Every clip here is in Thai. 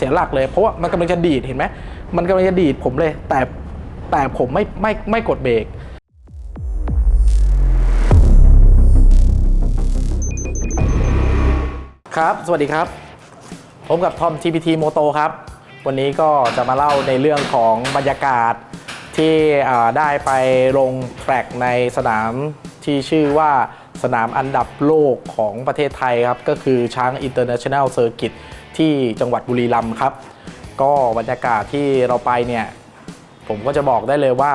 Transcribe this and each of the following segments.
เสียหลักเลย เพราะว่ามันกำลังจะดีดเห็นไหมมันกำลังจะดีดผมเลย แต่แต่ผมไม่ไม่ไม่กดเบรกครับ สวัสดีครับ ผมกับทอม TPT Moto ครับ วันนี้ก็จะมาเล่าในเรื่องของบรรยากาศที่ได้ไปลงแทร็กในสนามที่ชื่อว่าสนามอันดับโลกของประเทศไทยครับ ก็คือช้าง International Circuit ที่จังหวัดบุรีรัมย์ครับ ก็บรรยากาศที่เราไปเนี่ย ผมก็จะบอกได้เลยว่า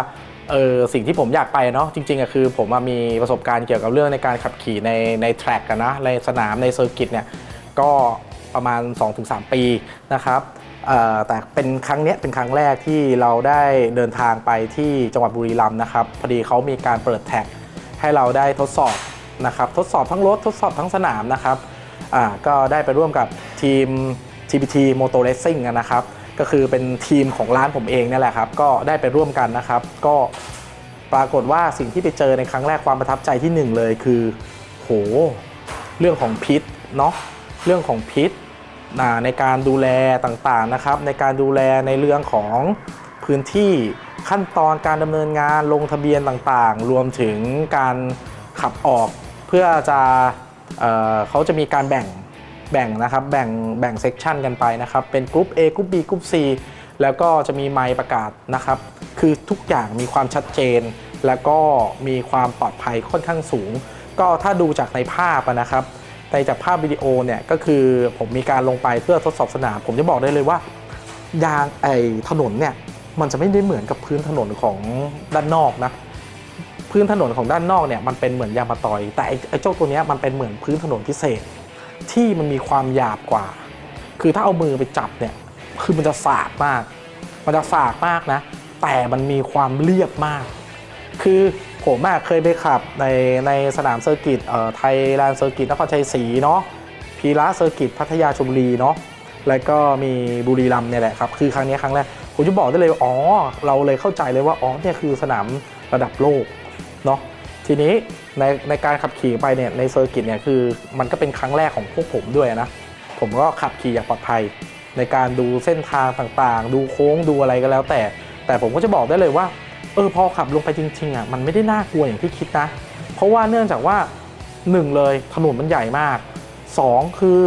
เออสิ่งที่ผมอยากไปเนาะจริงๆอะคือผมมีประสบการณ์เกี่ยวกับเรื่องในการขับขี่ในในแทร็กกันนะในสนามในเซอร์กิตเนี่ยก็ประมาณ 2-3 ปีนะครับแต่เป็นครั้งเนี้ยเป็นครั้งแรกที่เราได้เดินทางไปที่จังหวัดบุรีรัมย์นะครับพอดีเขามีการเปิดแท็กให้เราได้ทดสอบนะครับทดสอบทั้งรถทดสอบทั้งสนามนะครับ อ่าก็ได้ไปร่วมกับทีม TPT Motor Racing นะครับ ก็คือเป็นทีมของร้านผมเองนี่แหละครับ ก็ได้ไปร่วมกันนะครับ ก็ปรากฏว่าสิ่งที่ไปเจอในครั้งแรกความประทับใจที่หนึ่งเลยคือ โห เรื่องของพิษเนาะเรื่องของพิษในการดูแลต่างๆนะครับ ในการดูแลในเรื่องของพื้นที่ขั้นตอนการดำเนินงานลงทะเบียนต่างๆ รวมถึงการขับออกเพื่อจะ เเขาจะมีการแบ่งแบ่งนะครับแบ่งแบ่งเซกชันกันไปนะครับ เป็นกรุ๊ป A กรุ๊ป B กรุ๊ป C แล้วก็จะมีไมค์ประกาศนะครับ คือทุกอย่างมีความชัดเจน แล้วก็มีความปลอดภัยค่อนข้างสูง ก็ถ้าดูจากในภาพนะครับในจากภาพวิดีโอเนี่ยก็คือผมมีการลงไปเพื่อทดสอบสนาม ผมจะบอกได้เลยว่ายางไอถนนเนี่ยมันจะไม่ได้เหมือนกับพื้นถนนของด้านนอกนะ พื้นถนนของด้านนอกเนี่ยมันเป็นเหมือนยางมะตอย แต่ไอ้เจ้าตัวเนี้ยมันเป็นเหมือนพื้นถนนพิเศษ ที่มันมีความหยาบกว่า คือถ้าเอามือไปจับเนี่ยคือมันจะสากมาก มันจะสากมากนะ แต่มันมีความเรียบมาก คือผมอเคยไปขับในในสนามเซอร์กิตเอ่อไทยแลนด์เซอร์กิตนครชัยศรีเนาะพีระเซอร์กิตพัทยาชลบุรีเนาะแล้วก็มีบุรีรัมย์เนี่ยแหละครับ คือครั้งนี้ครั้งแรกผมจะบอกได้เลย อ๋อ เราเลยเข้าใจเลยว่า อ๋อ เนี่ยคือสนามระดับโลก เนาะทีนี้ในในการขับขี่ไปเนี่ยในเซอร์กิตเนี่ยคือมันก็เป็นครั้งแรกของพวกผมด้วยนะ ผมก็ขับขี่อย่างปลอดภัย ในการดูเส้นทางต่างๆ ดูโค้งดูอะไรก็แล้วแต่ แต่ผมก็จะบอกได้เลยว่าเออพอขับลงไปจริงๆอะมันไม่ได้น่ากลัวอย่างที่คิดนะ เพราะว่าเนื่องจากว่าหนึ่งเลยถนนมันใหญ่มากสองคือ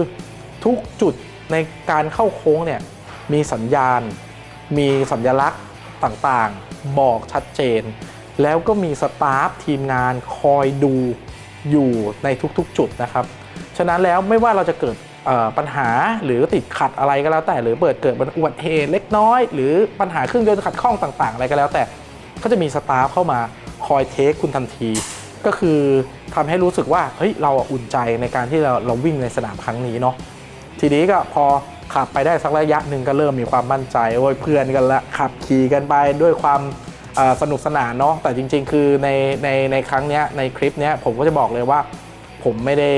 ทุกจุดในการเข้าโค้งเนี่ยมีสัญญาณ มีสัญลักษณ์ต่างๆ บอกชัดเจน แล้วก็มีสตาฟทีมงานคอยดูอยู่ในทุกๆ จุดนะครับ ฉะนั้นแล้วไม่ว่าเราจะเกิดปัญหาหรือติดขัดอะไรก็แล้วแต่ หรือเปิดเกิดอุบัติเหตุเล็กน้อย หรือปัญหาเครื่องยนต์ขัดข้องต่าง ๆ อะไรก็แล้วแต่ก็จะมีสตาฟเข้ามาคอยเทคคุณทันที ก็คือทำให้รู้สึกว่าเฮ้ยเราอุ่นใจในการที่เราเราวิ่งในสนามครั้งนี้เนาะทีนี้ก็พอขับไปได้สักระยะหนึ่งก็เริ่มมีความมั่นใจโอ้ยเพื่อนกันละขับขี่กันไปด้วยความ สนุกสนานเนาะแต่จริง ๆ คือในในในครั้งเนี้ยในคลิปเนี้ยผมก็จะบอกเลยว่าผมไม่ได้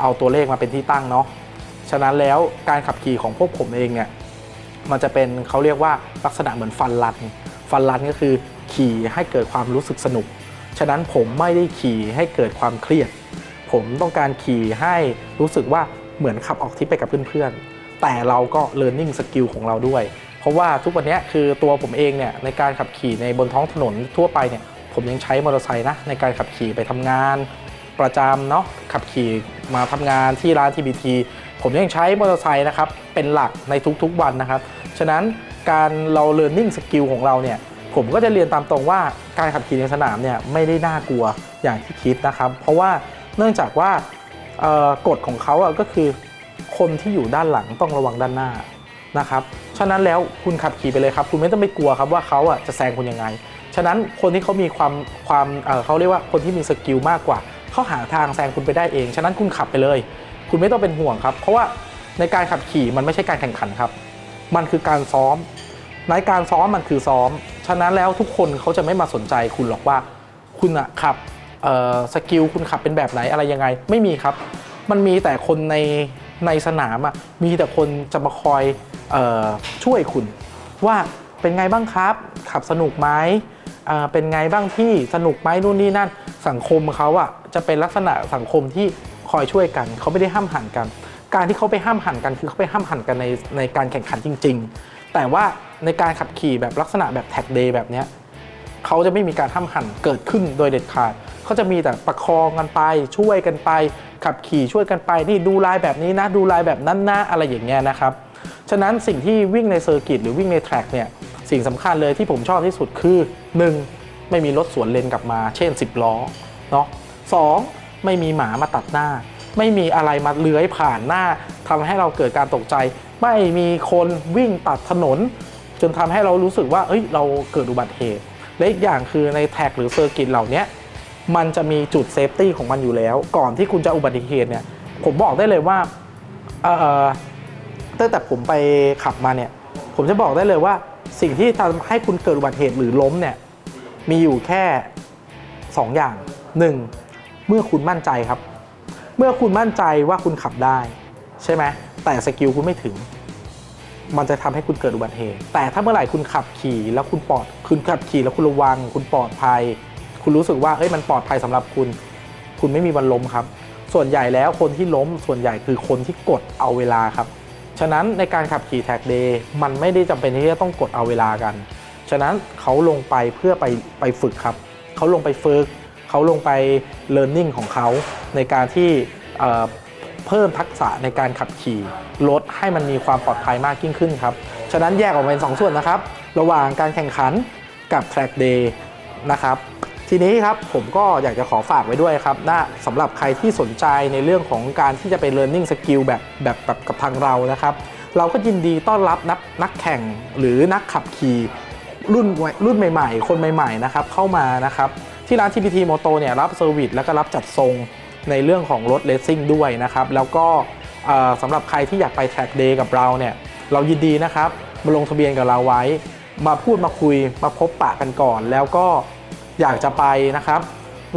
เอาตัวเลขมาเป็นที่ตั้งเนาะฉะนั้นแล้วการขับขี่ของพวกผมเองเนี่ยมันจะเป็นเขาเรียกว่าลักษณะเหมือนฟันรันฟันรันก็คือขี่ให้เกิดความรู้สึกสนุก ฉะนั้นผมไม่ได้ขี่ให้เกิดความเครียด ผมต้องการขี่ให้รู้สึกว่าเหมือนขับออกทริปไปกับเพื่อนๆแต่เราก็ learning skill ของเราด้วย เพราะว่าทุกวันนี้คือตัวผมเองเนี่ยในการขับขี่ในบนท้องถนนทั่วไปเนี่ยผมยังใช้มอเตอร์ไซค์นะในการขับขี่ไปทำงานประจำเนาะขับขี่มาทำงานที่ร้าน TBT ผมยังใช้มอเตอร์ไซค์นะครับเป็นหลักในทุกๆวันนะครับ ฉะนั้นการเรา learning skill ของเราเนี่ยผมก็จะเรียนตามตรงว่าการขับขี่ในสนามเนี่ยไม่ได้น่ากลัวอย่างที่คิดนะครับ เพราะว่าเนื่องจากว่ากฎของเขาอะก็คือคนที่อยู่ด้านหลังต้องระวังด้านหน้า นะครับฉะนั้นแล้วคุณขับขี่ไปเลยครับ คุณไม่ต้องไปกลัวครับว่าเขาอะจะแซงคุณยังไง ฉะนั้นคนที่เขามีความความเเขาเรียกว่าคนที่มีสกิลมากกว่าเขาหาทางแซงคุณไปได้เอง ฉะนั้นคุณขับไปเลย คุณไม่ต้องเป็นห่วงครับ เพราะว่าในการขับขี่มันไม่ใช่การแข่งขันครับ มันคือการซ้อม ในการซ้อมมันคือซ้อม ฉะนั้นแล้วทุกคนเขาจะไม่มาสนใจคุณหรอกว่า คุณอะขับสกิลคุณขับเป็นแบบไหนอะไรยังไง ไม่มีครับ มันมีแต่คนใน ในสนามอะมีแต่คนจะมาคอยออช่วยคุณ ว่าเป็นไงบ้างครับ ขับสนุกไหมเป็นไงบ้างพี่สนุกไหมนู่นนี่นั่นสังคมเขาอะจะเป็นลักษณะสังคมที่คอยช่วยกัน เขาไม่ได้ห้ามหันกัน การที่เขาไปห้ามหันกันคือเขาไปห้ามหันกันในในการแข่งขันจริง ๆ แต่ว่าในการขับขี่แบบลักษณะแบบแท็กเดย์แบบเนี้ยเขาจะไม่มีการห้ามหันเกิดขึ้นโดยเด็ดขาดเขาจะมีแต่ประคองกันไปช่วยกันไป ขับขี่ช่วยกันไปนี่ดูลายแบบนี้นะ ดูลายแบบนั้นนะอะไรอย่างเงี้ยนะครับ ฉะนั้นสิ่งที่วิ่งในเซอร์กิตหรือวิ่งในแทร็กเนี่ยสิ่งสำคัญเลยที่ผมชอบที่สุดคือ 1. ไม่มีรถสวนเลนกลับมา เช่น 10 ล้อเนาะสองไม่มีหมามาตัดหน้า ไม่มีอะไรมาเลื้อยผ่านหน้าทำให้เราเกิดการตกใจ ไม่มีคนวิ่งตัดถนน จนทำให้เรารู้สึกว่าเอ้ยเราเกิดอุบัติเหตุและอีกอย่างคือในแท็กหรือเซอร์กิตเหล่านี้ มันจะมีจุดเซฟตี้ของมันอยู่แล้ว ก่อนที่คุณจะอุบัติเหตุเนี่ย ผมบอกได้เลยว่าตั้งแต่ผมไปขับมาเนี่ย ผมจะบอกได้เลยว่า สิ่งที่ทำให้คุณเกิดอุบัติเหตุหรือล้มเนี่ย มีอยู่แค่ 2 อย่าง 1. เมื่อคุณมั่นใจครับ เมื่อคุณมั่นใจว่าคุณขับได้ ใช่ไหมแต่สกิลคุณไม่ถึง มันจะทำให้คุณเกิดอุบัติเหตุ แต่ถ้าเมื่อไหร่คุณขับขี่แล้วคุณปลอด คุณขับขี่แล้วคุณระวัง คุณปลอดภัย คุณรู้สึกว่าเฮ้ยมันปลอดภัยสำหรับคุณ คุณไม่มีวันล้มครับ ส่วนใหญ่แล้วคนที่ล้มส่วนใหญ่คือคนที่กดเอาเวลาครับ ฉะนั้นในการขับขี่แท็กเดย์มันไม่ได้จำเป็นที่จะต้องกดเอาเวลากัน ฉะนั้นเขาลงไปเพื่อไปไปฝึกครับ เขาลงไปฝึก เขาลงไป learning ของเขาในการที่เพิ่มทักษะในการขับขี่รถให้มันมีความปลอดภัยมากยิ่งขึ้นครับ ฉะนั้นแยกออกเป็นสองส่วนนะครับ ระหว่างการแข่งขันกับ track day นะครับ ทีนี้ครับผมก็อยากจะขอฝากไว้ด้วยครับนะสำหรับใครที่สนใจในเรื่องของการที่จะไป learning skill แบบแบบแบบกับทางเรานะครับ เราก็ยินดีต้อนรับนักนักแข่งหรือนักขับขี่รุ่นรุ่นใหม่ๆ คนใหม่ๆนะครับเข้ามานะครับที่ร้าน TPT Moto เนี่ยรับเซอร์วิสแล้วก็รับจัดทรงในเรื่องของรถเลสซิ่งด้วยนะครับ แล้วก็สำหรับใครที่อยากไป track day กับเราเนี่ยเรายินดีนะครับมาลงทะเบียนกับเราไว้ มาพูดมาคุยมาพบปะกันก่อน แล้วก็ อยากจะไปนะครับ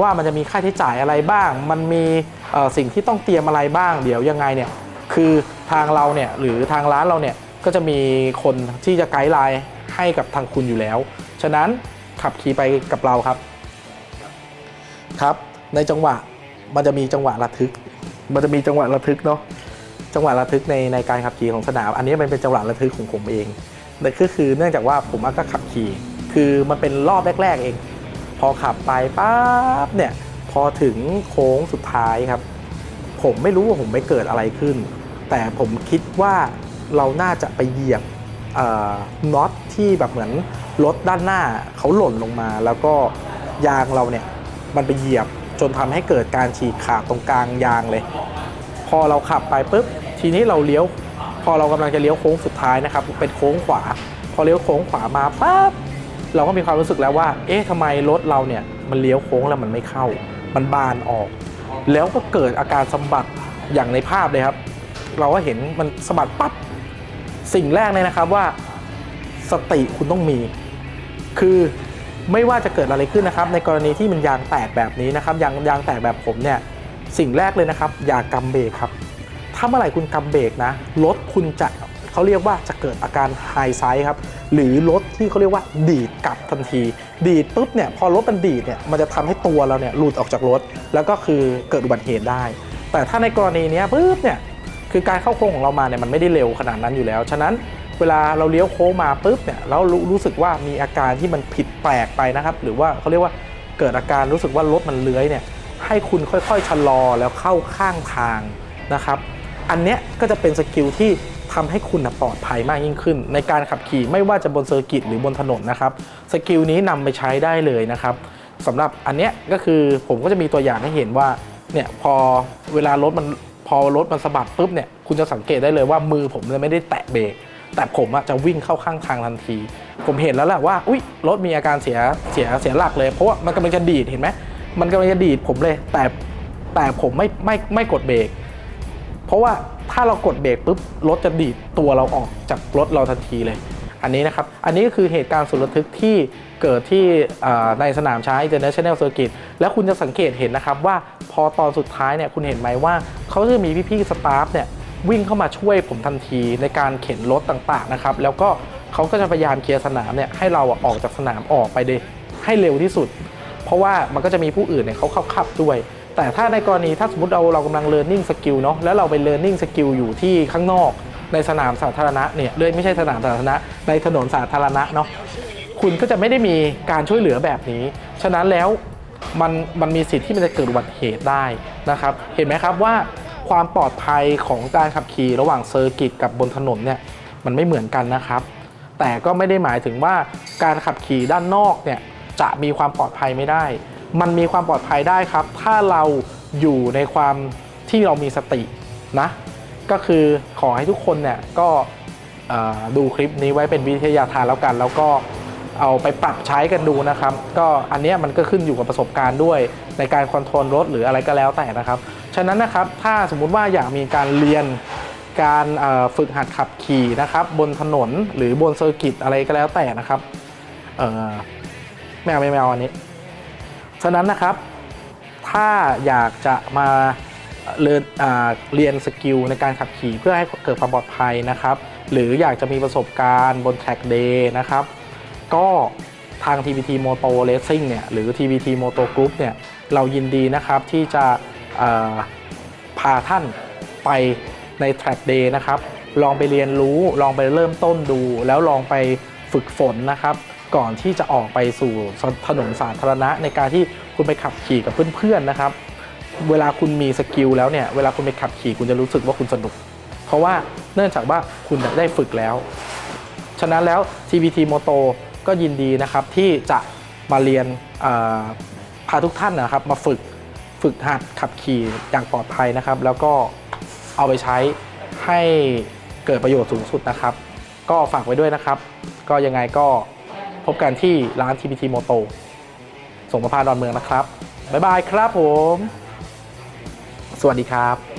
ว่ามันจะมีค่าใช้จ่ายอะไรบ้าง มันมีเอ่อสิ่งที่ต้องเตรียมอะไรบ้าง เดี๋ยวยังไงเนี่ยคือทางเราเนี่ยหรือทางร้านเราเนี่ยก็จะมีคนที่จะไกด์ไลน์ให้กับทางคุณอยู่แล้ว ฉะนั้นขับขี่ไปกับเราครับครับ ในจังหวะมันจะมีจังหวะระทึก มันจะมีจังหวะระทึกเนาะจังหวะระทึกในในการขับขี่ของสนาม อันนี้มันเป็นจังหวะระทึกของผมเองนั่นก็คือเนื่องจากว่าผมก็ขับขี่ คือมันเป็นรอบแรก ๆ เอง พอขับไปปั๊บเนี่ยพอถึงโค้งสุดท้ายครับ ผมไม่รู้ว่าผมไปเกิดอะไรขึ้น แต่ผมคิดว่าเราน่าจะไปเหยียบน็อตที่แบบเหมือนรถด้านหน้าเขาหล่นลงมา แล้วก็ยางเราเนี่ยมันไปเหยียบจนทำให้เกิดการฉีกขาดตรงกลางยางเลย พอเราขับไปปุ๊บทีนี้เราเลี้ยว พอเรากำลังจะเลี้ยวโค้งสุดท้ายนะครับ เป็นโค้งขวา พอเลี้ยวโค้งขวามาปั๊บ เราก็มีความรู้สึกแล้วว่า เอ๊ะทำไมรถเราเนี่ยมันเลี้ยวโค้งแล้วมันไม่เข้า มันบานออก แล้วก็เกิดอาการสะบัดอย่างในภาพเลยครับ เราก็เห็นมันสะบัดปั๊บสิ่งแรกเลยนะครับว่าสติคุณต้องมี คือไม่ว่าจะเกิดอะไรขึ้นนะครับ ในกรณีที่มันยางแตกแบบนี้นะครับยางยางแตกแบบผมเนี่ยสิ่งแรกเลยนะครับ อย่ากำเบรกครับ ถ้าเมื่อไหร่คุณกำเบรกนะรถคุณจะ เขาเรียกว่าจะเกิดอาการไฮไซส์ครับ หรือรถที่เขาเรียกว่าดีดกลับทันที ดีดปุ๊บเนี่ยพอรถมันดีดเนี่ยมันจะทำให้ตัวเราเนี่ยหลุดออกจากรถ แล้วก็คือเกิดอุบัติเหตุได้ แต่ถ้าในกรณีนี้ปุ๊บเนี่ยคือการเข้าโค้งของเรามาเนี่ยมันไม่ได้เร็วขนาดนั้นอยู่แล้ว ฉะนั้นเวลาเราเลี้ยวโค้งมาปุ๊บเนี่ยแล้วรรู้สึกว่ามีอาการที่มันผิดแปลกไปนะครับ หรือว่าเขาเรียกว่าเกิดอาการรู้สึกว่ารถมันเลื้อยเนี่ยให้คุณค่อยๆชะลอแล้วเข้าข้างทางนะครับ อันเนี้ยก็จะเป็นสกิลที่ ทำให้คุณปลอดภัยมากยิ่งขึ้น ในการขับขี่ไม่ว่าจะบนเซอร์กิตหรือบนถนนนะครับสกิลนี้นำไปใช้ได้เลยนะครับสำหรับอันเนี้ยก็คือผมก็จะมีตัวอย่างให้เห็นว่าเนี่ยพอเวลารถมันพอรถมันสะบัดปุ๊บเนี่ยคุณจะสังเกตได้เลยว่ามือผมเนี่ยไม่ได้แตะเบรกแต่ผมอะจะวิ่งเข้าข้างทางทันที ผมเห็นแล้วแหละว่าอุ้ยรถมีอาการเสียเสียเสียหลักเลย เพราะว่ามันกำลังจะดีดเห็นไหมมันกำลังจะดีดผมเลย แต่แต่ผมไม่ไม่ไม่กดเบรก เพราะว่าถ้าเรากดเบรกปุ๊บรถจะดีดตัวเราออกจากรถเราทันทีเลย อันนี้นะครับ อันนี้ก็คือเหตุการณ์สุดระทึกที่เกิดที่ในสนามช้าง International Circuit แล้วคุณจะสังเกตเห็นนะครับว่าพอตอนสุดท้ายเนี่ยคุณเห็นไหมว่าเขาจะมีพี่ๆสตาฟเนี่ยวิ่งเข้ามาช่วยผมทันทีในการเข็นรถต่างๆนะครับแล้วก็เขาก็จะพยายามเคลียร์สนามเนี่ยให้เราออกจากสนามออกไปเลยให้เร็วที่สุด เพราะว่ามันก็จะมีผู้อื่นเนี่ยเขาเข้าขับด้วย แต่ถ้าในกรณีถ้าสมมติเราเรากำลัง learning skill เนาะแล้วเราไป learning skill อยู่ที่ข้างนอก ในสนามสาธารณะเนี่ยเลยไม่ใช่สนามสาธารณะในถนนสาธารณะเนาะคุณก็จะไม่ได้มีการช่วยเหลือแบบนี้ ฉะนั้นแล้วมันมันมีสิทธิ์ที่มันจะเกิดอุบัติเหตุได้นะครับ เห็นไหมครับว่าความปลอดภัยของการขับขี่ระหว่างเซอร์กิตกับบนถนนเนี่ยมันไม่เหมือนกันนะครับ แต่ก็ไม่ได้หมายถึงว่าการขับขี่ด้านนอกเนี่ยจะมีความปลอดภัยไม่ได้ มันมีความปลอดภัยได้ครับ ถ้าเราอยู่ในความที่เรามีสตินะ ก็คือขอให้ทุกคนเนี่ยก็ดูคลิปนี้ไว้เป็นวิทยาทานแล้วกัน แล้วก็เอาไปปรับใช้กันดูนะครับ ก็อันนี้มันก็ขึ้นอยู่กับประสบการณ์ด้วยในการคอนโทรลรถหรืออะไรก็แล้วแต่นะครับ ฉะนั้นนะครับถ้าสมมุติว่าอยากมีการเรียนการฝึกหัดขับขี่นะครับ บนถนนหรือบนเซอร์กิตอะไรก็แล้วแต่นะครับเอ่อไม่เอาไม่เอาอันนี้ ฉะนั้นนะครับ ถ้าอยากจะมาเรียนเรียนสกิลในการขับขี่เพื่อให้เกิดความปลอดภัยนะครับ หรืออยากจะมีประสบการณ์บนแท็กเดย์นะครับ ก็ทาง TPT Moto Racing เนี่ยหรือ TPT Moto Group เนี่ยเรายินดีนะครับที่จะพาท่านไปใน Track Day นะครับ ลองไปเรียนรู้ ลองไปเริ่มต้นดู แล้วลองไปฝึกฝนนะครับ ก่อนที่จะออกไปสู่ถนนสาธารณะ ในการที่คุณไปขับขี่กับเพื่อนๆนะครับ เวลาคุณมีสกิลแล้วเนี่ยเวลาคุณไปขับขี่คุณจะรู้สึกว่าคุณสนุก เพราะว่าเนื่องจากว่าคุณได้ฝึกแล้ว ฉะนั้นแล้ว TPT Moto ก็ยินดีนะครับที่จะมาเรียนพาทุกท่านนะครับมาฝึกฝึกหัดขับขี่อย่างปลอดภัยนะครับ แล้วก็เอาไปใช้ให้เกิดประโยชน์สูงสุดนะครับ ก็ฝากไว้ด้วยนะครับ ก็ยังไงก็ พบกันที่ร้าน TPT Moto ส่งประพาดอนเมืองนะครับ บ๊ายบายครับผม สวัสดีครับ